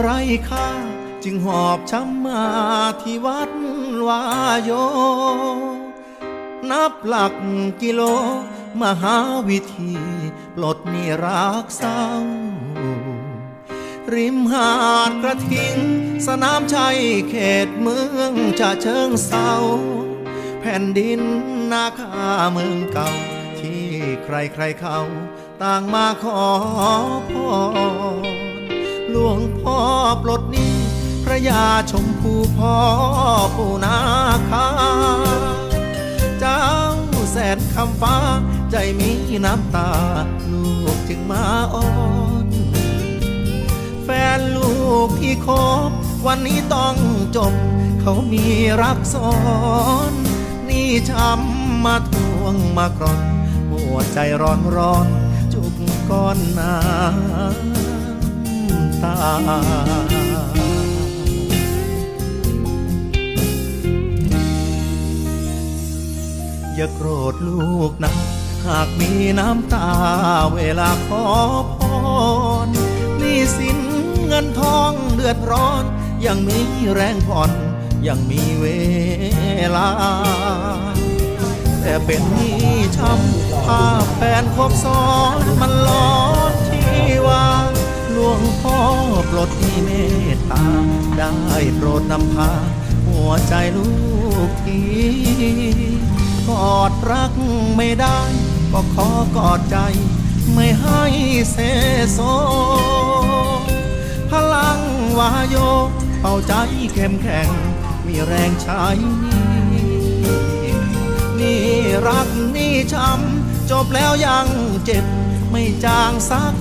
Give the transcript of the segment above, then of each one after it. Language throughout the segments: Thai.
ไรค่า จึงหอบช้ำมาที่วัดวายโย นับหลักกิโล มหาวิธีปลดหนี่รักเศร้า ริมหาดกระทิง สนามชัยเขตเมืองจะเชิงเศร้า แผ่นดินนาคาเมืองเก่า ที่ใครใครๆเขาต่างมาขอพรหลวงพ่อ ปลดหนี้พระยาชมพูพ่อปูนาคา เจ้าแสนคำฟ้าใจมีน้ำตา ลูกจึงมาอ้อนแฟนลูกที่คบ วันนี้ต้องจบ เขามีรักซ้อน นี่ช้ำมาทวงมากรอน หัวใจร้อนร้อนจุกก้อนน้ำาอย่าโกรธลูกนะ หากมีน้ำตาเวลาขอพรนี่สินเงินทองเดือดร้อน ยังมีแรงผ่อน ยังมีเวลา แต่เป็นนี้ช้ำภาพแฟนคบซ้อนมันร้อ เมตตา ได้โปรดนำพา หัวใจลูกทีกอดรักไม่ได้ ก็ขอกอดใจ ไม่ให้เสโซ พลังวาโยเป่าใจเข้มแข็ง มีแรงใช้นี่นี่รักนี่ช้ำจบแล้วยังเจ็บ ไม่จางสัก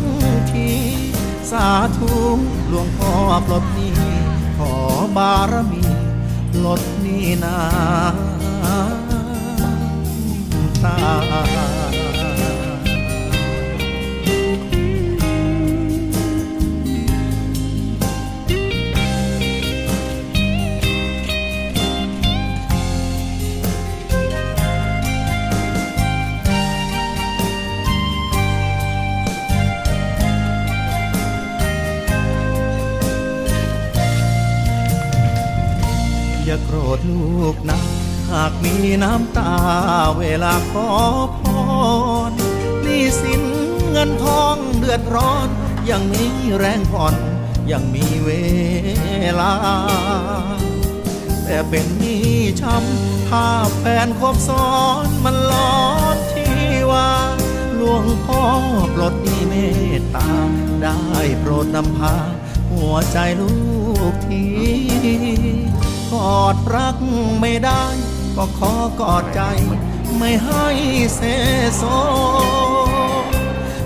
ที สาธุหลวงพ่อปลดนี้ขอบารมีปลดนี้นาตา อย่าโกรธลูกนะหากมีน้ำตาเวลาขอพรนี่สินเงินทองเดือดร้อน ยังมีแรงผ่อนยังมีเวลา แต่เป็นนี้ช้ำภาพแฟนคบซ้อนมันร้อนที่ว่าหลวงพ่อปลดนี้เมตตา ได้โปรดนำพา หัวใจลูกที กอดรักไม่ได้ ก็ขอกอดใจ ไม่ให้เสโซ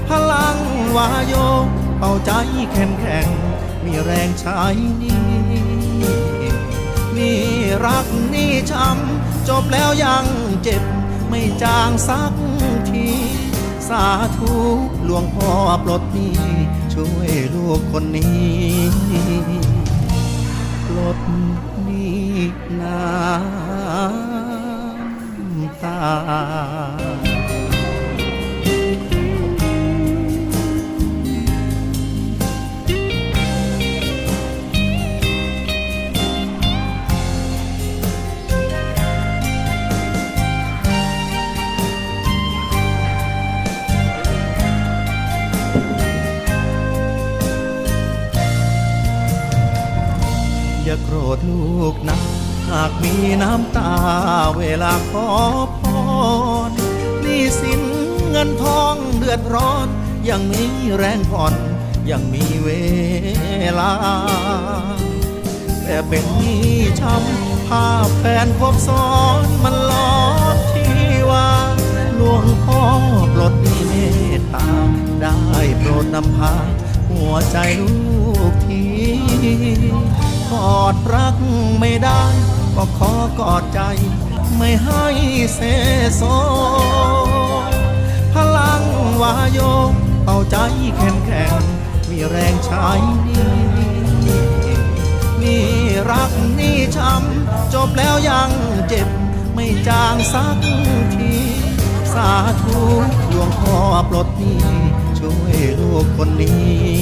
พลังวาโยเป่าใจเข้มแข็ง มีแรงใช้นี่นี่รักนี่ช้ำจบแล้วยังเจ็บ ไม่จางสักที สาธุหลวงพ่อปลดนี้ช่วยลูกคนนี้ปลด น้ำตา อย่าโกรธลูกนะ หากมีน้ำตาเวลาขอพรนี่สินเงินทองเดือดร้อน ยังมีแรงผ่อน ยังมีเวลา แต่เป็นนี้ช้ำภาพแฟนคบซ้อนมันร้อนที่ว่าหลวงพ่อปลดนีเมตตา ได้โปรดนำพา หัวใจลูกที กอดรักไม่ได้ ก็ขอกอดใจ ไม่ให้เสโซพลังวาโยเป่าใจเข้มแข็ง มีแรงใช้นี่นี่รักนี่ช้ำจบแล้วยังเจ็บ ไม่จางสักที สาธุหลวงพ่อปลดนี้ ช่วยลูกคนนี้